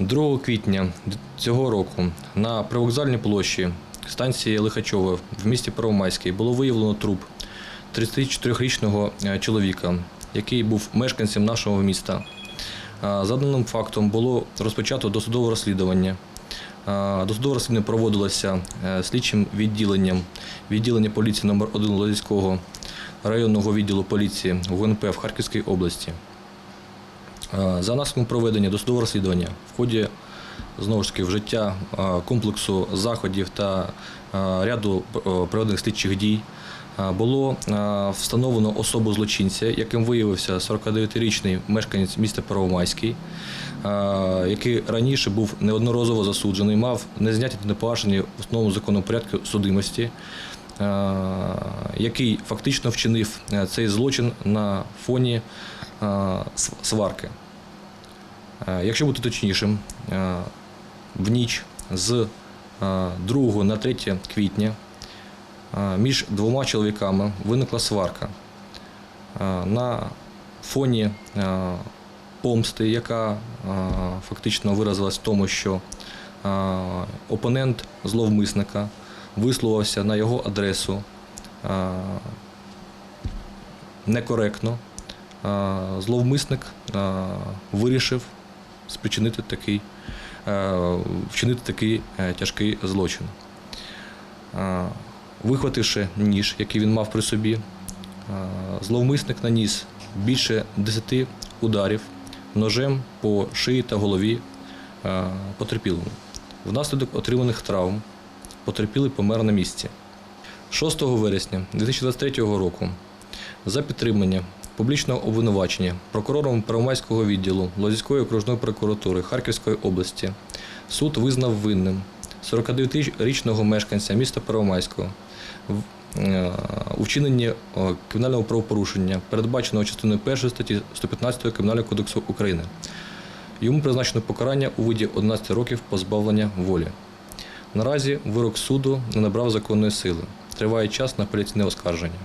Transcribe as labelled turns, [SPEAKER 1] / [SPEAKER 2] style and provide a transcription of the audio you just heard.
[SPEAKER 1] 2 квітня цього року на привокзальній площі станції Лихачове в місті Первомайський було виявлено труп 34-річного е, чоловіка, який був мешканцем нашого міста. А, За даним фактом було розпочато досудове розслідування. Досудове розслідування проводилося е, слідчим відділенням відділення поліції номер 1 Лозівського районного відділу поліції ГУНП в Харківській області. Е, За наслідком проведення досудового розслідування в ході знову ж таки вжиття е, комплексу заходів та е, ряду проведених слідчих дій було встановлено особу злочинця, яким виявився 49-річний мешканець міста Первомайський, який раніше був неодноразово засуджений, мав незняті та непогашені в основному законному судимості, який фактично вчинив цей злочин на фоні сварки. Е, Якщо бути точнішим, е, в ніч з е, 2 на 3 квітня е, між двома чоловіками виникла сварка е, на фоні е, помсти, яка е, фактично виразилась в тому, що е, опонент зловмисника висловився на його адресу е, некоректно. Зловмисник вирішив спричинити такий, вчинити такий е, тяжкий злочин. Вихвативши ніж, який він мав при собі, зловмисник наніс більше 10 ударів ножем по шиї та голові потерпілому. Внаслідок отриманих травм потерпілий помер на місці. 6 вересня 2023 року за підтримання публічного обвинувачення прокурором Первомайського відділу Лозівської окружної прокуратури Харківської області суд визнав винним 49-річного мешканця міста Первомайського е, у вчиненні е, кримінального правопорушення, передбаченого частиною 1 статті 115 Кримінального кодексу України. Йому призначено покарання у виді 11 років позбавлення волі. Наразі вирок суду не набрав законної сили. Триває час на апеляційне оскарження.